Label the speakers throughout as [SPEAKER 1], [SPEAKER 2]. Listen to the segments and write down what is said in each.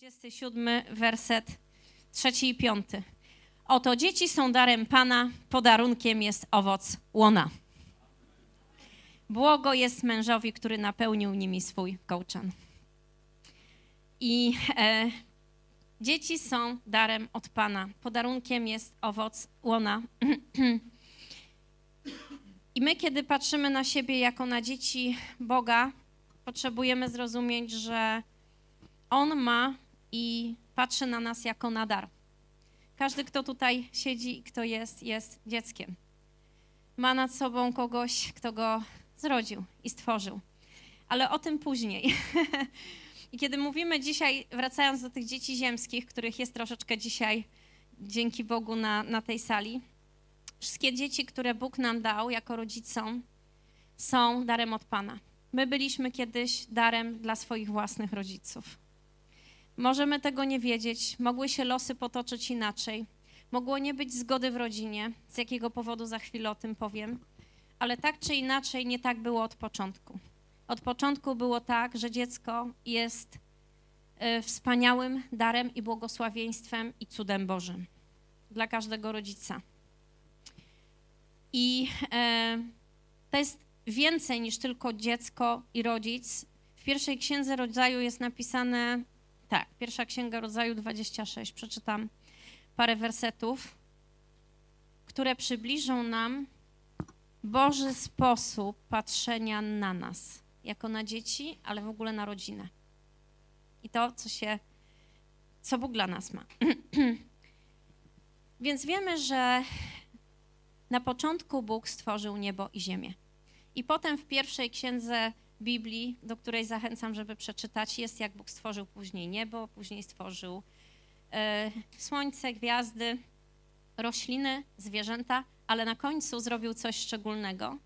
[SPEAKER 1] 27 werset trzeci i piąty. Oto dzieci są darem Pana, podarunkiem jest owoc łona. Błogo jest mężowi, który napełnił nimi swój kołczan. I e, dzieci są darem od Pana. Podarunkiem jest owoc łona. I my, kiedy patrzymy na siebie jako na dzieci Boga, potrzebujemy zrozumieć, że On ma i patrzy na nas jako na dar. Każdy, kto tutaj siedzi i kto jest, jest dzieckiem. Ma nad sobą kogoś, kto go zrodził i stworzył. Ale o tym później. I kiedy mówimy dzisiaj, wracając do tych dzieci ziemskich, których jest troszeczkę dzisiaj, dzięki Bogu, na, na tej sali, wszystkie dzieci, które Bóg nam dał jako rodzicom, są darem od Pana. My byliśmy kiedyś darem dla swoich własnych rodziców. Możemy tego nie wiedzieć, mogły się losy potoczyć inaczej, mogło nie być zgody w rodzinie, z jakiego powodu za chwilę o tym powiem, ale tak czy inaczej nie tak było od początku. Od początku było tak, że dziecko jest y, wspaniałym darem i błogosławieństwem i cudem Bożym dla każdego rodzica. I e, to jest więcej niż tylko dziecko i rodzic. W pierwszej księdze rodzaju jest napisane, tak, pierwsza księga rodzaju 26, przeczytam parę wersetów, które przybliżą nam Boży sposób patrzenia na nas, jako na dzieci, ale w ogóle na rodzinę. I to, co się, co Bóg dla nas ma. Więc wiemy, że na początku Bóg stworzył niebo i ziemię. I potem w pierwszej księdze Biblii, do której zachęcam, żeby przeczytać, jest jak Bóg stworzył później niebo, później stworzył e, słońce, gwiazdy, rośliny, zwierzęta, ale na końcu zrobił coś szczególnego,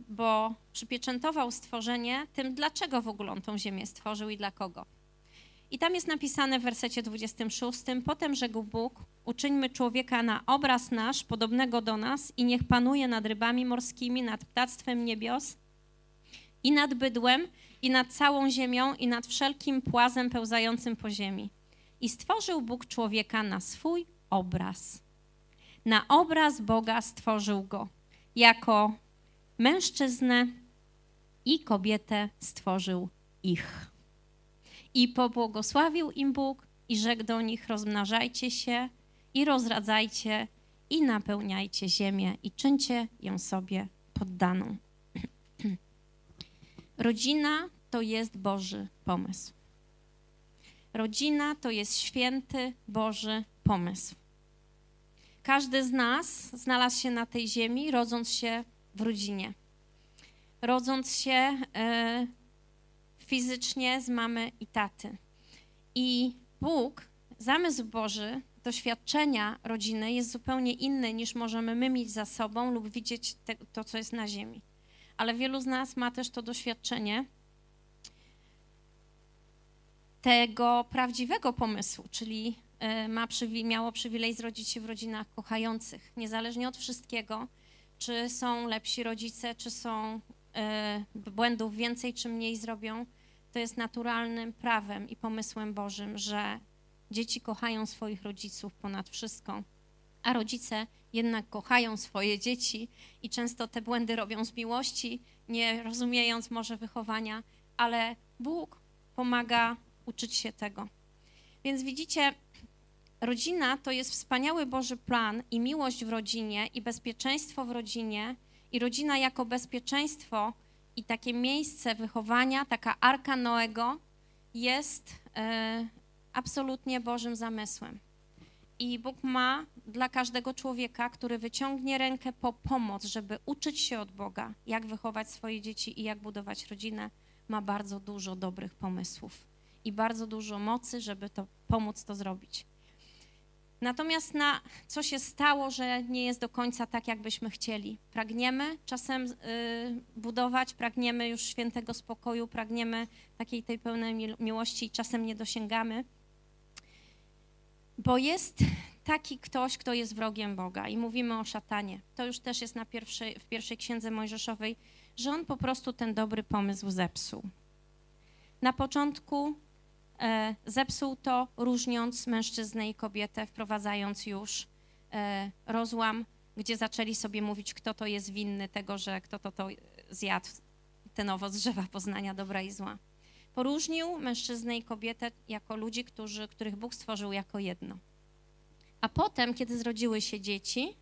[SPEAKER 1] bo przypieczętował stworzenie tym, dlaczego w ogóle on tą ziemię stworzył i dla kogo. I tam jest napisane w wersecie 26: Potem rzekł Bóg: Uczyńmy człowieka na obraz nasz, podobnego do nas, i niech panuje nad rybami morskimi, nad ptactwem niebios, i nad bydłem, i nad całą ziemią, i nad wszelkim płazem pełzającym po ziemi. I stworzył Bóg człowieka na swój obraz. Na obraz Boga stworzył go. Jako mężczyznę i kobietę stworzył ich. I pobłogosławił im Bóg i rzekł do nich: Rozmnażajcie się i rozradzajcie i napełniajcie ziemię i czyńcie ją sobie poddaną. Rodzina to jest Boży pomysł. Rodzina to jest święty Boży pomysł. Każdy z nas znalazł się na tej ziemi, rodząc się w rodzinie. Rodząc się e, fizycznie z mamy i taty. I Bóg, zamysł Boży, doświadczenia rodziny jest zupełnie inny niż możemy my mieć za sobą lub widzieć te, to, co jest na ziemi. Ale wielu z nas ma też to doświadczenie tego prawdziwego pomysłu, czyli y, ma miało przywilej zrodzić się w rodzinach kochających, niezależnie od wszystkiego, czy są lepsi rodzice, czy są y, błędów więcej, czy mniej zrobią. To jest naturalnym prawem i pomysłem Bożym, że dzieci kochają swoich rodziców ponad wszystko, a rodzice jednak kochają swoje dzieci i często te błędy robią z miłości, nie rozumiejąc może wychowania, ale Bóg pomaga uczyć się tego. Więc widzicie, rodzina to jest wspaniały Boży plan i miłość w rodzinie, i bezpieczeństwo w rodzinie, i rodzina jako bezpieczeństwo i takie miejsce wychowania, taka arka Noego jest e, absolutnie Bożym zamysłem. I Bóg ma dla każdego człowieka, który wyciągnie rękę po pomoc, żeby uczyć się od Boga, jak wychować swoje dzieci i jak budować rodzinę, ma bardzo dużo dobrych pomysłów i bardzo dużo mocy, żeby to pomóc to zrobić. Natomiast na co się stało, że nie jest do końca tak, jakbyśmy chcieli. Pragniemy czasem y, budować, pragniemy już świętego spokoju, pragniemy takiej tej pełnej miłości i czasem nie dosięgamy, bo jest taki ktoś, kto jest wrogiem Boga i mówimy o szatanie. To już też jest na pierwszej, w pierwszej księdze Mojżeszowej, że on po prostu ten dobry pomysł zepsuł. Na początku e, zepsuł to, różniąc mężczyznę i kobietę, wprowadzając już e, rozłam, gdzie zaczęli sobie mówić, kto to jest winny tego, że kto to, to zjadł ten owoc drzewa poznania dobra i zła. Poróżnił mężczyznę i kobietę jako ludzi, którzy, których Bóg stworzył jako jedno. A potem, kiedy zrodziły się dzieci,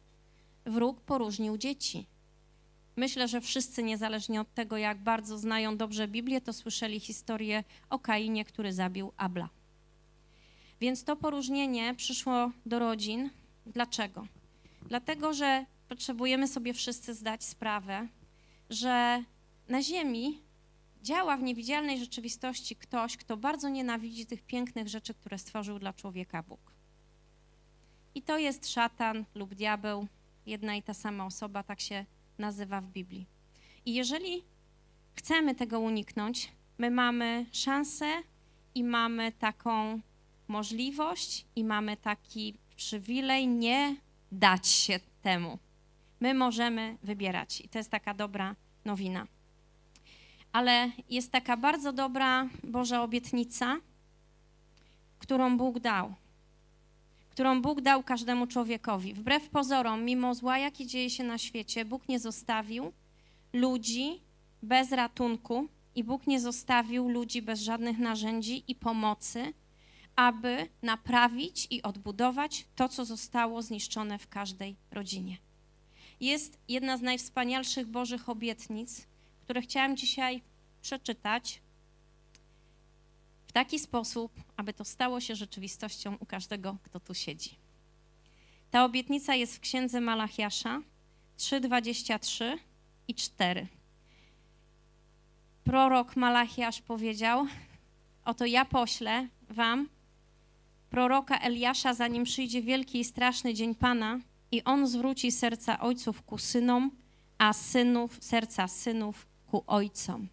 [SPEAKER 1] wróg poróżnił dzieci. Myślę, że wszyscy, niezależnie od tego, jak bardzo znają dobrze Biblię, to słyszeli historię o Kainie, który zabił Abla. Więc to poróżnienie przyszło do rodzin. Dlaczego? Dlatego, że potrzebujemy sobie wszyscy zdać sprawę, że na Ziemi działa w niewidzialnej rzeczywistości ktoś, kto bardzo nienawidzi tych pięknych rzeczy, które stworzył dla człowieka Bóg. I to jest szatan lub diabeł, jedna i ta sama osoba, tak się nazywa w Biblii. I jeżeli chcemy tego uniknąć, my mamy szansę i mamy taką możliwość i mamy taki przywilej nie dać się temu. My możemy wybierać i to jest taka dobra nowina. Ale jest taka bardzo dobra Boża obietnica, którą Bóg dał którą Bóg dał każdemu człowiekowi. Wbrew pozorom, mimo zła, jaki dzieje się na świecie, Bóg nie zostawił ludzi bez ratunku i Bóg nie zostawił ludzi bez żadnych narzędzi i pomocy, aby naprawić i odbudować to, co zostało zniszczone w każdej rodzinie. Jest jedna z najwspanialszych Bożych obietnic, które chciałam dzisiaj przeczytać w taki sposób, aby to stało się rzeczywistością u każdego, kto tu siedzi. Ta obietnica jest w księdze Malachiasza 3:23 i 4. Prorok Malachiasz powiedział: Oto ja poślę wam proroka Eliasza, zanim przyjdzie wielki i straszny dzień Pana, i on zwróci serca ojców ku synom, a synów serca synów ku ojcom.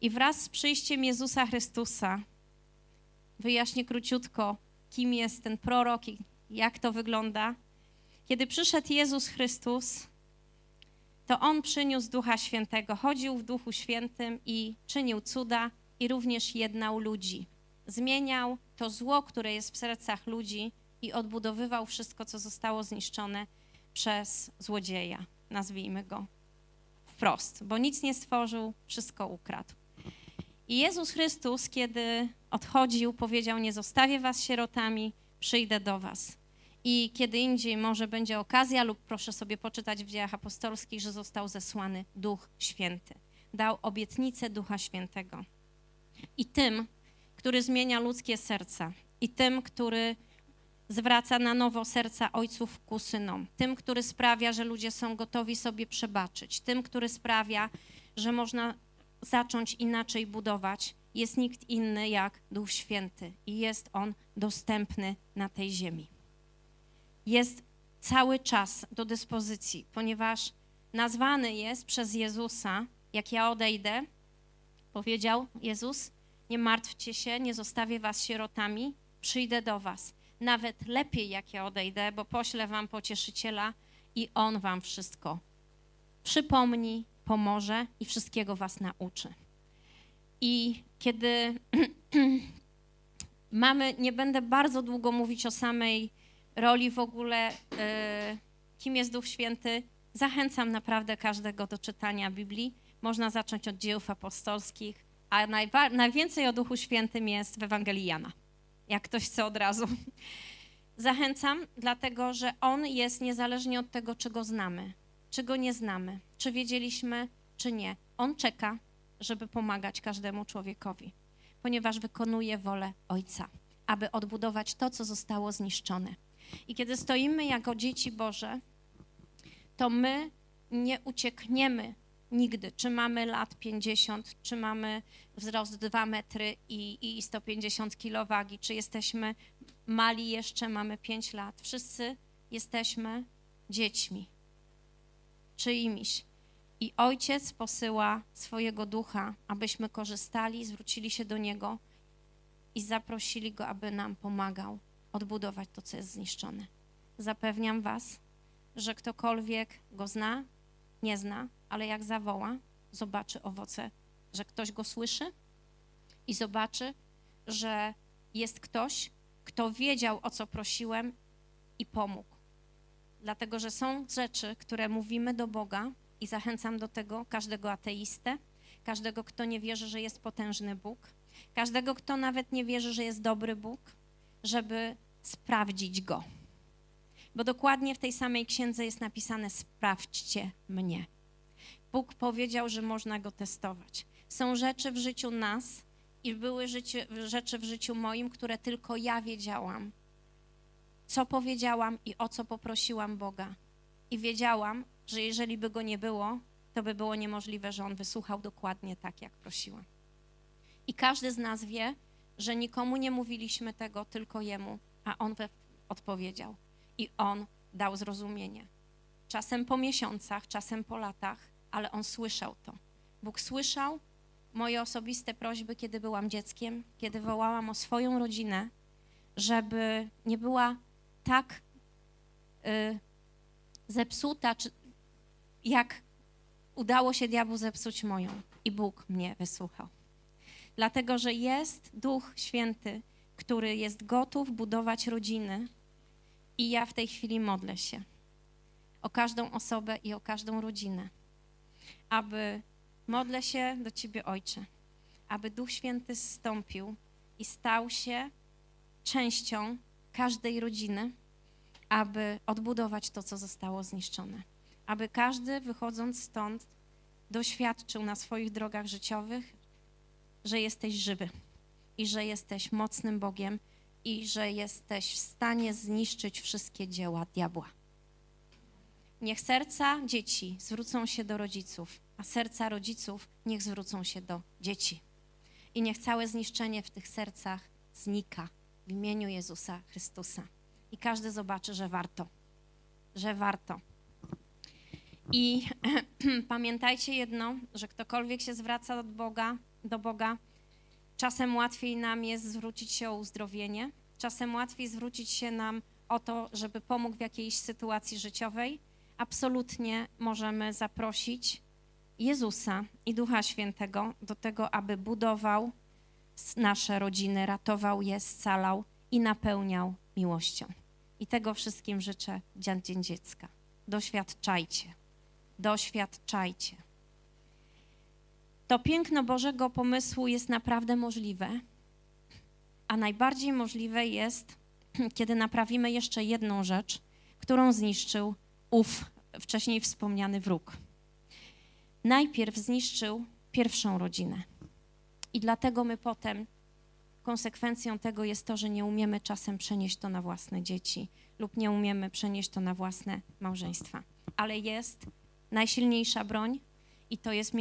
[SPEAKER 1] I wraz z przyjściem Jezusa Chrystusa wyjaśnię króciutko, kim jest ten prorok i jak to wygląda. Kiedy przyszedł Jezus Chrystus, to On przyniósł Ducha Świętego, chodził w Duchu Świętym i czynił cuda i również jednał ludzi. Zmieniał to zło, które jest w sercach ludzi i odbudowywał wszystko, co zostało zniszczone przez złodzieja, nazwijmy go wprost, bo nic nie stworzył, wszystko ukradł. I Jezus Chrystus, kiedy odchodził, powiedział: Nie zostawię was sierotami, przyjdę do was. I kiedy indziej może będzie okazja, lub proszę sobie poczytać w dziejach apostolskich, że został zesłany Duch Święty. Dał obietnicę Ducha Świętego. I tym, który zmienia ludzkie serca, i tym, który zwraca na nowo serca ojców ku synom, tym, który sprawia, że ludzie są gotowi sobie przebaczyć, tym, który sprawia, że można zacząć inaczej budować, jest nikt inny jak Duch Święty i jest on dostępny na tej ziemi. Jest cały czas do dyspozycji, ponieważ nazwany jest przez Jezusa, jak ja odejdę, powiedział Jezus, nie martwcie się, nie zostawię was sierotami, przyjdę do was. Nawet lepiej, jak ja odejdę, bo poślę wam pocieszyciela i on wam wszystko przypomni, pomoże i wszystkiego was nauczy. I kiedy mamy, nie będę bardzo długo mówić o samej roli w ogóle, yy, kim jest Duch Święty, zachęcam naprawdę każdego do czytania Biblii. Można zacząć od dziejów apostolskich, a najwięcej o Duchu Świętym jest w Ewangelii Jana, jak ktoś chce od razu. Zachęcam, dlatego że On jest niezależnie od tego, czego znamy czy go nie znamy, czy wiedzieliśmy, czy nie. On czeka, żeby pomagać każdemu człowiekowi, ponieważ wykonuje wolę Ojca, aby odbudować to, co zostało zniszczone. I kiedy stoimy jako dzieci Boże, to my nie uciekniemy nigdy, czy mamy lat 50, czy mamy wzrost 2 metry i, i 150 kg wagi, czy jesteśmy mali jeszcze, mamy 5 lat. Wszyscy jesteśmy dziećmi czyimiś. I Ojciec posyła swojego ducha, abyśmy korzystali, zwrócili się do Niego i zaprosili Go, aby nam pomagał odbudować to, co jest zniszczone. Zapewniam Was, że ktokolwiek Go zna, nie zna, ale jak zawoła, zobaczy owoce, że ktoś Go słyszy i zobaczy, że jest ktoś, kto wiedział, o co prosiłem i pomógł. Dlatego, że są rzeczy, które mówimy do Boga i zachęcam do tego każdego ateistę, każdego, kto nie wierzy, że jest potężny Bóg, każdego, kto nawet nie wierzy, że jest dobry Bóg, żeby sprawdzić Go. Bo dokładnie w tej samej księdze jest napisane: Sprawdźcie mnie. Bóg powiedział, że można go testować. Są rzeczy w życiu nas i były życie, rzeczy w życiu moim, które tylko ja wiedziałam. Co powiedziałam i o co poprosiłam Boga. I wiedziałam, że jeżeli by go nie było, to by było niemożliwe, że on wysłuchał dokładnie tak, jak prosiłam. I każdy z nas wie, że nikomu nie mówiliśmy tego, tylko jemu, a on odpowiedział. I on dał zrozumienie. Czasem po miesiącach, czasem po latach, ale on słyszał to. Bóg słyszał moje osobiste prośby, kiedy byłam dzieckiem, kiedy wołałam o swoją rodzinę, żeby nie była tak y, zepsuta, czy, jak udało się diabłu zepsuć moją. I Bóg mnie wysłuchał. Dlatego, że jest Duch Święty, który jest gotów budować rodziny, i ja w tej chwili modlę się o każdą osobę i o każdą rodzinę, aby modlę się do Ciebie, Ojcze, aby Duch Święty zstąpił i stał się częścią każdej rodziny, aby odbudować to, co zostało zniszczone. Aby każdy, wychodząc stąd, doświadczył na swoich drogach życiowych, że jesteś żywy i że jesteś mocnym Bogiem i że jesteś w stanie zniszczyć wszystkie dzieła diabła. Niech serca dzieci zwrócą się do rodziców, a serca rodziców niech zwrócą się do dzieci. I niech całe zniszczenie w tych sercach znika w imieniu Jezusa Chrystusa. I każdy zobaczy, że warto, że warto. I pamiętajcie jedno, że ktokolwiek się zwraca od Boga, do Boga, czasem łatwiej nam jest zwrócić się o uzdrowienie, czasem łatwiej zwrócić się nam o to, żeby pomógł w jakiejś sytuacji życiowej. Absolutnie możemy zaprosić Jezusa i Ducha Świętego do tego, aby budował nasze rodziny, ratował je, scalał i napełniał miłością. I tego wszystkim życzę Dzień Dziecka. Doświadczajcie, doświadczajcie. To piękno Bożego pomysłu jest naprawdę możliwe, a najbardziej możliwe jest, kiedy naprawimy jeszcze jedną rzecz, którą zniszczył ów wcześniej wspomniany wróg. Najpierw zniszczył pierwszą rodzinę. I dlatego my potem, konsekwencją tego jest to, że nie umiemy czasem przenieść to na własne dzieci lub nie umiemy przenieść to na własne małżeństwa. Ale jest najsilniejsza broń i to jest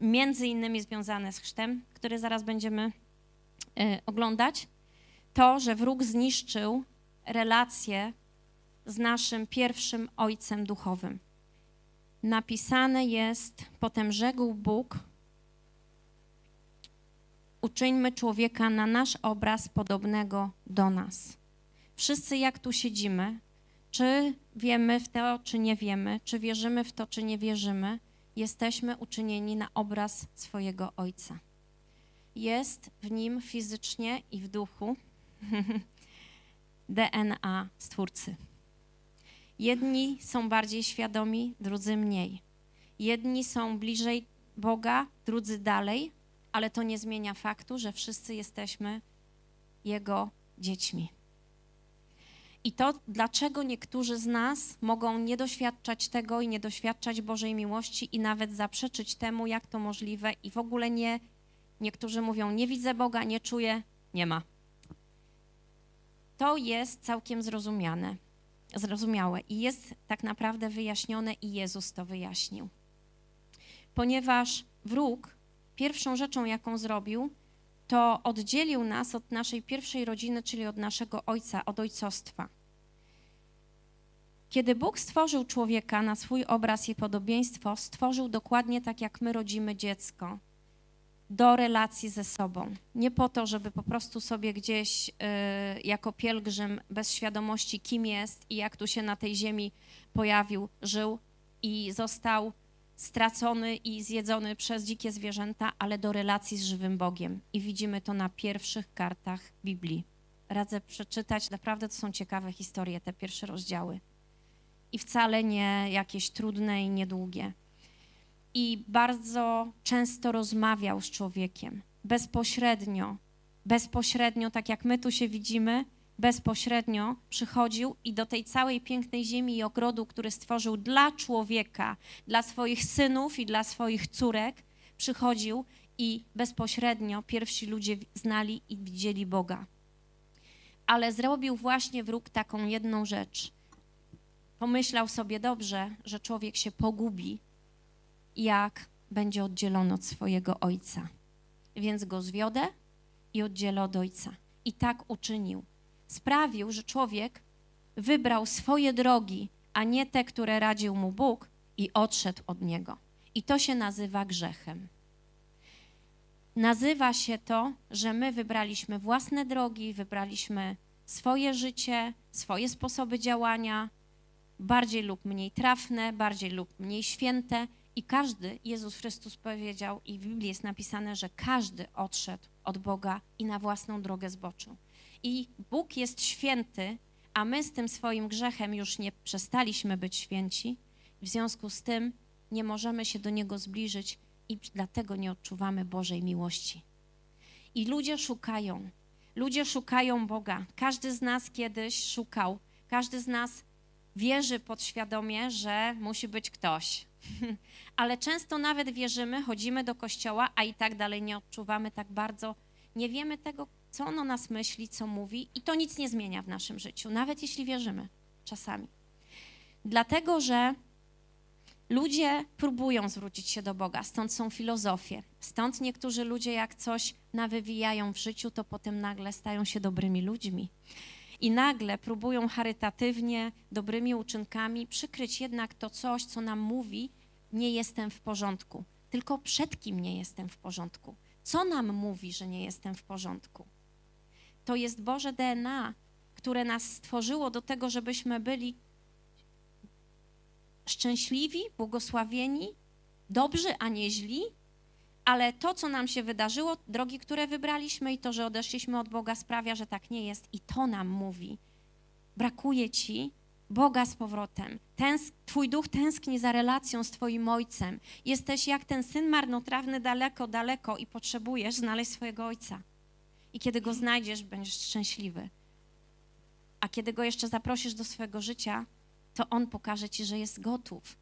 [SPEAKER 1] między innymi związane z chrztem, który zaraz będziemy e, oglądać. To, że wróg zniszczył relacje z naszym pierwszym ojcem duchowym. Napisane jest, potem rzekł Bóg, uczyńmy człowieka na nasz obraz podobnego do nas. Wszyscy jak tu siedzimy, czy wiemy w to, czy nie wiemy, czy wierzymy w to, czy nie wierzymy, jesteśmy uczynieni na obraz swojego Ojca. Jest w nim fizycznie i w duchu DNA Stwórcy. Jedni są bardziej świadomi, drudzy mniej. Jedni są bliżej Boga, drudzy dalej, ale to nie zmienia faktu, że wszyscy jesteśmy Jego dziećmi. I to, dlaczego niektórzy z nas mogą nie doświadczać tego i nie doświadczać Bożej miłości i nawet zaprzeczyć temu, jak to możliwe, i w ogóle nie. Niektórzy mówią: Nie widzę Boga, nie czuję, nie ma. To jest całkiem zrozumiane, zrozumiałe i jest tak naprawdę wyjaśnione, i Jezus to wyjaśnił. Ponieważ wróg pierwszą rzeczą, jaką zrobił, to oddzielił nas od naszej pierwszej rodziny, czyli od naszego ojca, od ojcostwa. Kiedy Bóg stworzył człowieka na swój obraz i podobieństwo, stworzył dokładnie tak, jak my rodzimy dziecko, do relacji ze sobą. Nie po to, żeby po prostu sobie gdzieś y, jako pielgrzym bez świadomości, kim jest i jak tu się na tej ziemi pojawił, żył i został stracony i zjedzony przez dzikie zwierzęta, ale do relacji z żywym Bogiem. I widzimy to na pierwszych kartach Biblii. Radzę przeczytać, naprawdę to są ciekawe historie, te pierwsze rozdziały. I wcale nie jakieś trudne i niedługie. I bardzo często rozmawiał z człowiekiem, bezpośrednio, bezpośrednio, tak jak my tu się widzimy, bezpośrednio przychodził i do tej całej pięknej ziemi i ogrodu, który stworzył dla człowieka, dla swoich synów i dla swoich córek, przychodził i bezpośrednio pierwsi ludzie znali i widzieli Boga. Ale zrobił właśnie wróg taką jedną rzecz. Pomyślał sobie dobrze, że człowiek się pogubi, jak będzie oddzielony od swojego ojca. Więc go zwiodę i oddzielę od ojca. I tak uczynił sprawił, że człowiek wybrał swoje drogi, a nie te, które radził mu Bóg i odszedł od niego. I to się nazywa grzechem. Nazywa się to, że my wybraliśmy własne drogi, wybraliśmy swoje życie, swoje sposoby działania, bardziej lub mniej trafne, bardziej lub mniej święte. I każdy, Jezus Chrystus powiedział, i w Biblii jest napisane, że każdy odszedł od Boga i na własną drogę zboczył. I Bóg jest święty, a my z tym swoim grzechem już nie przestaliśmy być święci. W związku z tym nie możemy się do Niego zbliżyć i dlatego nie odczuwamy Bożej miłości. I ludzie szukają, ludzie szukają Boga. Każdy z nas kiedyś szukał, każdy z nas wierzy podświadomie, że musi być ktoś. Ale często nawet wierzymy, chodzimy do kościoła, a i tak dalej nie odczuwamy tak bardzo, nie wiemy tego, co on o nas myśli, co mówi, i to nic nie zmienia w naszym życiu, nawet jeśli wierzymy czasami. Dlatego, że ludzie próbują zwrócić się do Boga, stąd są filozofie. Stąd niektórzy ludzie, jak coś nawywijają w życiu, to potem nagle stają się dobrymi ludźmi. I nagle próbują charytatywnie, dobrymi uczynkami przykryć jednak to coś, co nam mówi, nie jestem w porządku. Tylko przed kim nie jestem w porządku? Co nam mówi, że nie jestem w porządku? To jest Boże DNA, które nas stworzyło do tego, żebyśmy byli szczęśliwi, błogosławieni, dobrzy, a nie źli, ale to, co nam się wydarzyło, drogi, które wybraliśmy i to, że odeszliśmy od Boga, sprawia, że tak nie jest. I to nam mówi: brakuje ci Boga z powrotem. Tęsk, twój duch tęskni za relacją z Twoim ojcem. Jesteś jak ten syn marnotrawny daleko, daleko i potrzebujesz znaleźć swojego ojca. I kiedy go znajdziesz, będziesz szczęśliwy. A kiedy go jeszcze zaprosisz do swojego życia, to on pokaże ci, że jest gotów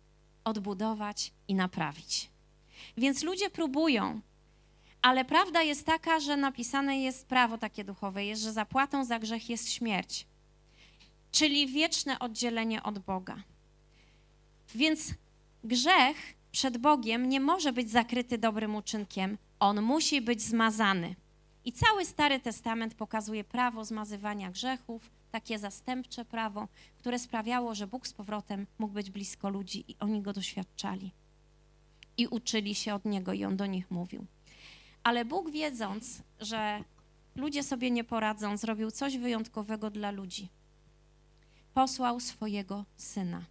[SPEAKER 1] odbudować i naprawić. Więc ludzie próbują, ale prawda jest taka, że napisane jest prawo takie duchowe, jest, że zapłatą za grzech jest śmierć, czyli wieczne oddzielenie od Boga. Więc grzech przed Bogiem nie może być zakryty dobrym uczynkiem, on musi być zmazany. I cały Stary Testament pokazuje prawo zmazywania grzechów, takie zastępcze prawo, które sprawiało, że Bóg z powrotem mógł być blisko ludzi i oni go doświadczali. I uczyli się od niego, i on do nich mówił. Ale Bóg, wiedząc, że ludzie sobie nie poradzą, zrobił coś wyjątkowego dla ludzi. Posłał swojego syna,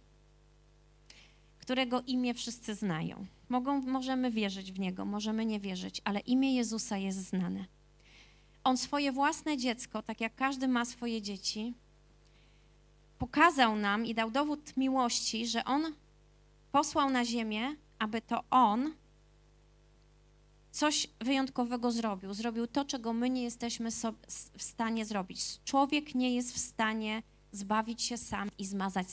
[SPEAKER 1] którego imię wszyscy znają. Mogą, możemy wierzyć w niego, możemy nie wierzyć, ale imię Jezusa jest znane on swoje własne dziecko, tak jak każdy ma swoje dzieci, pokazał nam i dał dowód miłości, że on posłał na ziemię, aby to on coś wyjątkowego zrobił. Zrobił to, czego my nie jesteśmy w stanie zrobić. Człowiek nie jest w stanie zbawić się sam i zmazać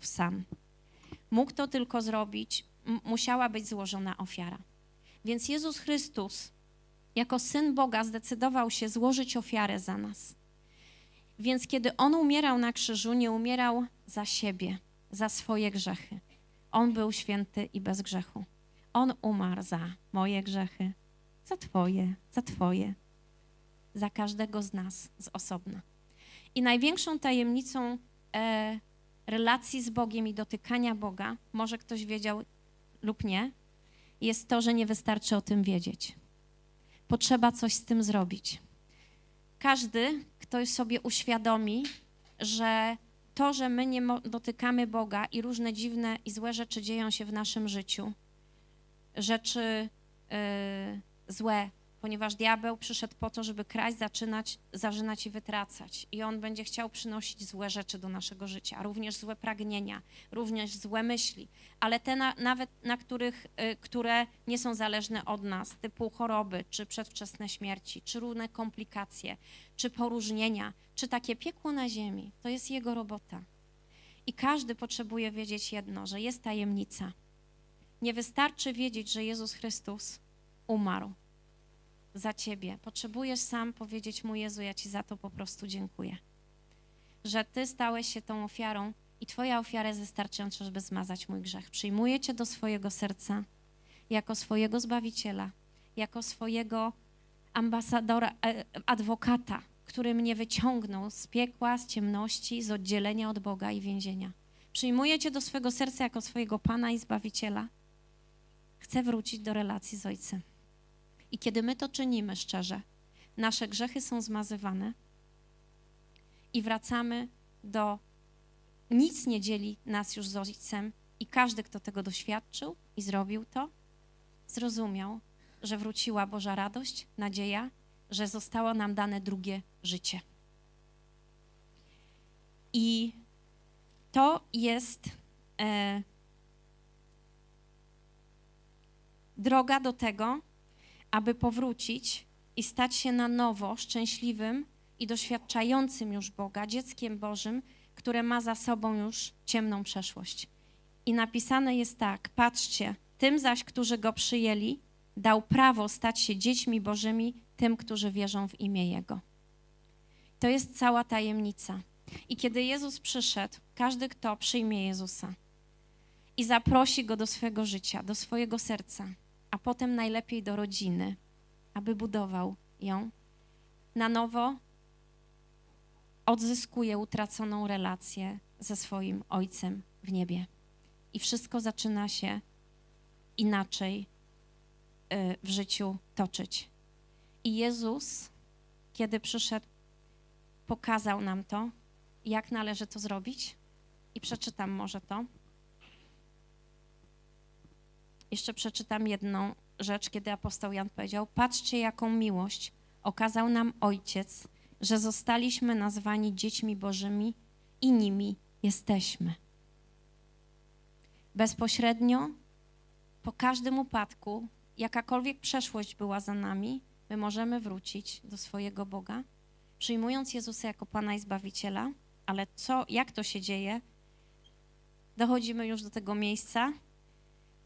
[SPEAKER 1] sam. Mógł to tylko zrobić, musiała być złożona ofiara. Więc Jezus Chrystus jako syn Boga zdecydował się złożyć ofiarę za nas. Więc kiedy on umierał na krzyżu, nie umierał za siebie, za swoje grzechy. On był święty i bez grzechu. On umarł za moje grzechy, za Twoje, za Twoje, za każdego z nas z osobna. I największą tajemnicą e, relacji z Bogiem i dotykania Boga, może ktoś wiedział lub nie, jest to, że nie wystarczy o tym wiedzieć potrzeba coś z tym zrobić. Każdy, kto sobie uświadomi, że to, że my nie dotykamy Boga i różne dziwne i złe rzeczy dzieją się w naszym życiu, rzeczy y, złe, ponieważ diabeł przyszedł po to, żeby kraść, zaczynać, zarzynać i wytracać. I on będzie chciał przynosić złe rzeczy do naszego życia, również złe pragnienia, również złe myśli, ale te na, nawet na których, y, które nie są zależne od nas, typu choroby, czy przedwczesne śmierci, czy różne komplikacje, czy poróżnienia, czy takie piekło na ziemi. To jest jego robota. I każdy potrzebuje wiedzieć jedno, że jest tajemnica. Nie wystarczy wiedzieć, że Jezus Chrystus umarł za ciebie. Potrzebujesz sam powiedzieć mu: Jezu, ja ci za to po prostu dziękuję. Że ty stałeś się tą ofiarą i twoja ofiara jest wystarczająca, żeby zmazać mój grzech. Przyjmuję cię do swojego serca jako swojego zbawiciela, jako swojego ambasadora, e, adwokata, który mnie wyciągnął z piekła, z ciemności, z oddzielenia od Boga i więzienia. Przyjmuję cię do swojego serca jako swojego Pana i Zbawiciela. Chcę wrócić do relacji z Ojcem. I kiedy my to czynimy szczerze, nasze grzechy są zmazywane i wracamy do. Nic nie dzieli nas już z Ojcem, i każdy, kto tego doświadczył i zrobił to, zrozumiał, że wróciła Boża radość, nadzieja, że zostało nam dane drugie życie. I to jest e, droga do tego, aby powrócić i stać się na nowo szczęśliwym i doświadczającym już Boga, dzieckiem Bożym, które ma za sobą już ciemną przeszłość. I napisane jest tak: Patrzcie, tym zaś, którzy go przyjęli, dał prawo stać się dziećmi Bożymi, tym, którzy wierzą w imię Jego. To jest cała tajemnica. I kiedy Jezus przyszedł, każdy, kto przyjmie Jezusa i zaprosi go do swojego życia, do swojego serca, a potem najlepiej do rodziny, aby budował ją, na nowo odzyskuje utraconą relację ze swoim Ojcem w niebie. I wszystko zaczyna się inaczej y, w życiu toczyć. I Jezus, kiedy przyszedł, pokazał nam to, jak należy to zrobić. I przeczytam może to. Jeszcze przeczytam jedną rzecz, kiedy apostoł Jan powiedział: Patrzcie, jaką miłość okazał nam Ojciec, że zostaliśmy nazwani dziećmi Bożymi i nimi jesteśmy. Bezpośrednio, po każdym upadku, jakakolwiek przeszłość była za nami, my możemy wrócić do swojego Boga, przyjmując Jezusa jako Pana i Zbawiciela, ale co, jak to się dzieje? Dochodzimy już do tego miejsca.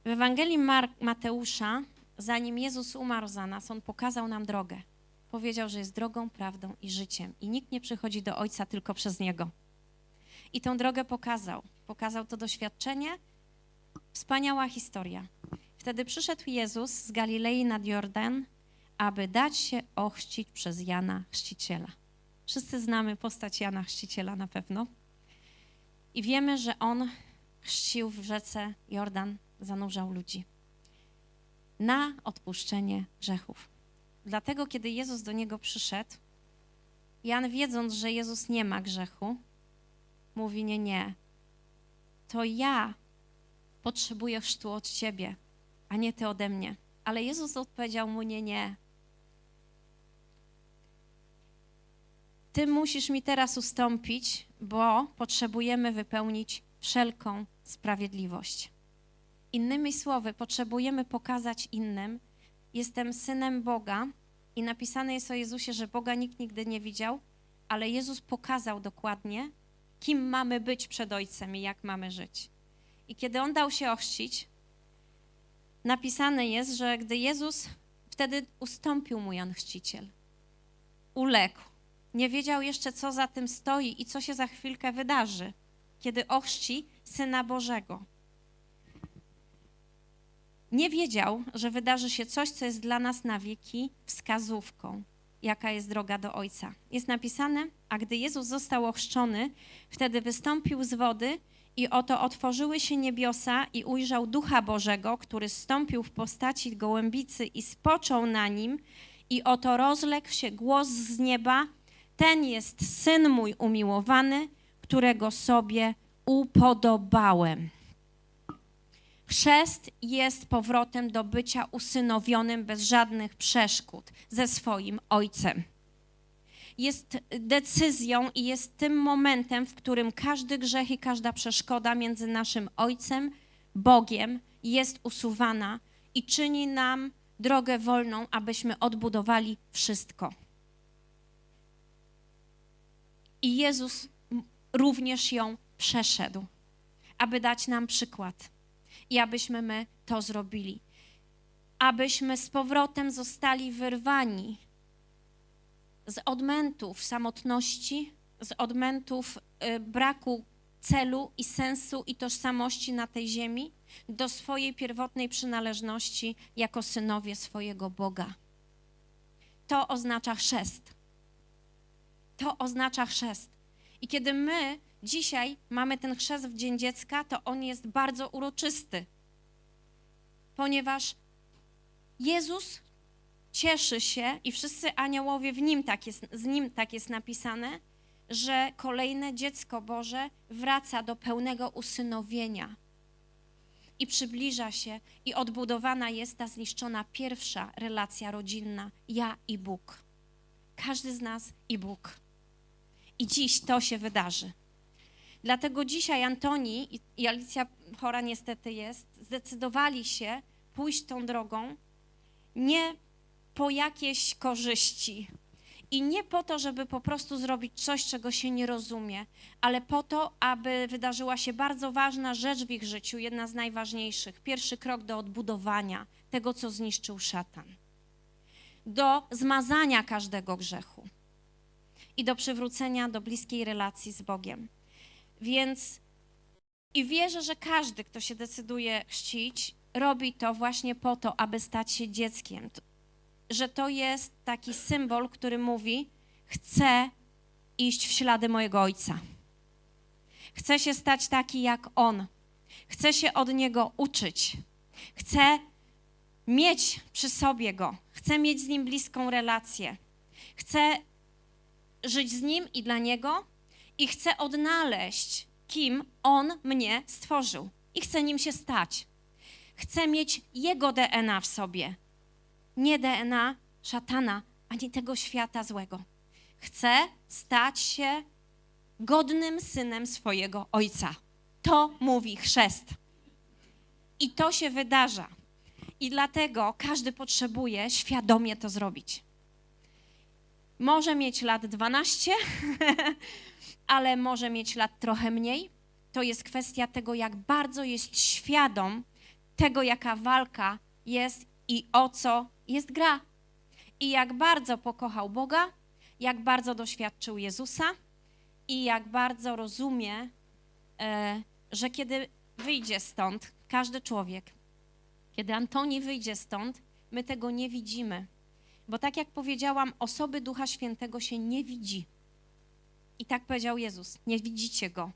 [SPEAKER 1] W Ewangelii Mark, Mateusza, zanim Jezus umarł za nas, On pokazał nam drogę. Powiedział, że jest drogą, prawdą i życiem i nikt nie przychodzi do Ojca tylko przez Niego. I tą drogę pokazał. Pokazał to doświadczenie. Wspaniała historia. Wtedy przyszedł Jezus z Galilei nad Jordan, aby dać się ochrzcić przez Jana Chrzciciela. Wszyscy znamy postać Jana Chrzciciela na pewno. I wiemy, że on chrzcił w rzece Jordan, zanurzał ludzi na odpuszczenie grzechów. Dlatego, kiedy Jezus do niego przyszedł, Jan, wiedząc, że Jezus nie ma grzechu, mówi: Nie, nie. To ja potrzebuję chrztu od ciebie, a nie ty ode mnie. Ale Jezus odpowiedział mu: Nie, nie. Ty musisz mi teraz ustąpić, bo potrzebujemy wypełnić wszelką sprawiedliwość. Innymi słowy, potrzebujemy pokazać innym, jestem synem Boga i napisane jest o Jezusie, że Boga nikt nigdy nie widział, ale Jezus pokazał dokładnie, kim mamy być przed Ojcem i jak mamy żyć. I kiedy On dał się ochrzcić, napisane jest, że gdy Jezus, wtedy ustąpił mu Jan Chrzciciel. Uległ. Nie wiedział jeszcze, co za tym stoi i co się za chwilkę wydarzy, kiedy ochrzci Syna Bożego. Nie wiedział, że wydarzy się coś, co jest dla nas na wieki wskazówką, jaka jest droga do Ojca. Jest napisane, a gdy Jezus został ochrzczony, wtedy wystąpił z wody i oto otworzyły się niebiosa i ujrzał Ducha Bożego, który stąpił w postaci gołębicy i spoczął na nim i oto rozległ się głos z nieba, ten jest Syn mój umiłowany, którego sobie upodobałem. Chrzest jest powrotem do bycia usynowionym bez żadnych przeszkód ze swoim ojcem. Jest decyzją i jest tym momentem, w którym każdy grzech i każda przeszkoda między naszym ojcem, Bogiem jest usuwana i czyni nam drogę wolną, abyśmy odbudowali wszystko. I Jezus również ją przeszedł, aby dać nam przykład i abyśmy my to zrobili. Abyśmy z powrotem zostali wyrwani z odmętów samotności, z odmętów y, braku celu i sensu i tożsamości na tej ziemi do swojej pierwotnej przynależności jako synowie swojego Boga. To oznacza chrzest. To oznacza chrzest. I kiedy my dzisiaj mamy ten chrzest w Dzień Dziecka, to on jest bardzo uroczysty, ponieważ Jezus cieszy się i wszyscy aniołowie w nim tak jest, z nim tak jest napisane, że kolejne dziecko Boże wraca do pełnego usynowienia i przybliża się i odbudowana jest ta zniszczona pierwsza relacja rodzinna ja i Bóg. Każdy z nas i Bóg. I dziś to się wydarzy. Dlatego dzisiaj Antoni i- i Alicja chora niestety jest, zdecydowali się pójść tą drogą nie po jakieś korzyści i nie po to, żeby po prostu zrobić coś, czego się nie rozumie, ale po to, aby wydarzyła się bardzo ważna rzecz w ich życiu, jedna z najważniejszych. Pierwszy krok do odbudowania tego, co zniszczył szatan, do zmazania każdego grzechu i do przywrócenia do bliskiej relacji z Bogiem. Więc i wierzę, że każdy, kto się decyduje chrzcić, robi to właśnie po to, aby stać się dzieckiem. Że to jest taki symbol, który mówi: Chcę iść w ślady mojego ojca. Chcę się stać taki jak on. Chcę się od niego uczyć. Chcę mieć przy sobie go. Chcę mieć z nim bliską relację. Chcę żyć z nim i dla niego i chcę odnaleźć, kim on mnie stworzył i chcę nim się stać. Chcę mieć jego DNA w sobie, nie DNA szatana, ani tego świata złego. Chcę stać się godnym synem swojego ojca. To mówi chrzest. I to się wydarza. I dlatego każdy potrzebuje świadomie to zrobić. Może mieć lat 12, ale może mieć lat trochę mniej. To jest kwestia tego, jak bardzo jest świadom tego, jaka walka jest i o co jest gra. I jak bardzo pokochał Boga, jak bardzo doświadczył Jezusa i jak bardzo rozumie, e, że kiedy wyjdzie stąd, każdy człowiek, kiedy Antoni wyjdzie stąd, my tego nie widzimy. Bo tak jak powiedziałam, osoby Ducha Świętego się nie widzi. I tak powiedział Jezus: Nie widzicie go,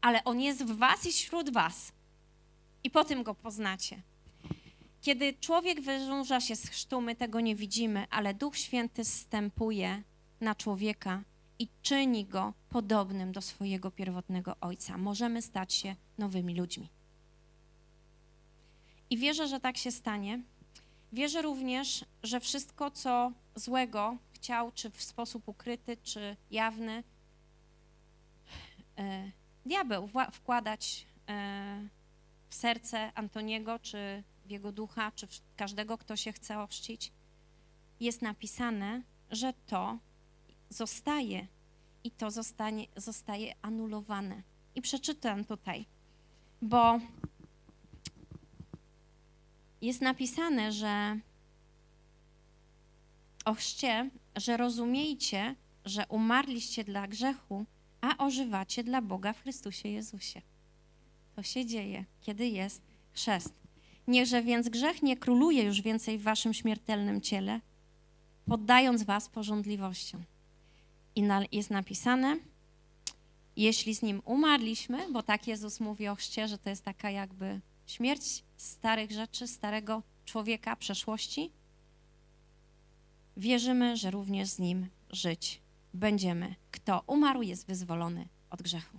[SPEAKER 1] ale on jest w was i wśród was. I po tym go poznacie. Kiedy człowiek wynurza się z chrztu, my tego nie widzimy, ale Duch Święty zstępuje na człowieka i czyni go podobnym do swojego pierwotnego ojca. Możemy stać się nowymi ludźmi. I wierzę, że tak się stanie. Wierzę również, że wszystko, co złego chciał, czy w sposób ukryty, czy jawny, diabeł wła- wkładać e, w serce Antoniego, czy w jego ducha, czy w każdego, kto się chce ochrzcić, jest napisane, że to zostaje i to zostanie, zostaje anulowane. I przeczytam tutaj, bo jest napisane, że o chrzcie, że rozumiejcie, że umarliście dla grzechu, a ożywacie dla Boga w Chrystusie Jezusie. To się dzieje, kiedy jest chrzest. Niechże więc grzech nie króluje już więcej w waszym śmiertelnym ciele, poddając was porządliwością. I na, jest napisane, jeśli z nim umarliśmy, bo tak Jezus mówi o chrzcie, że to jest taka jakby śmierć starych rzeczy, starego człowieka, przeszłości, wierzymy, że również z nim żyć będziemy. Kto umarł, jest wyzwolony od grzechu.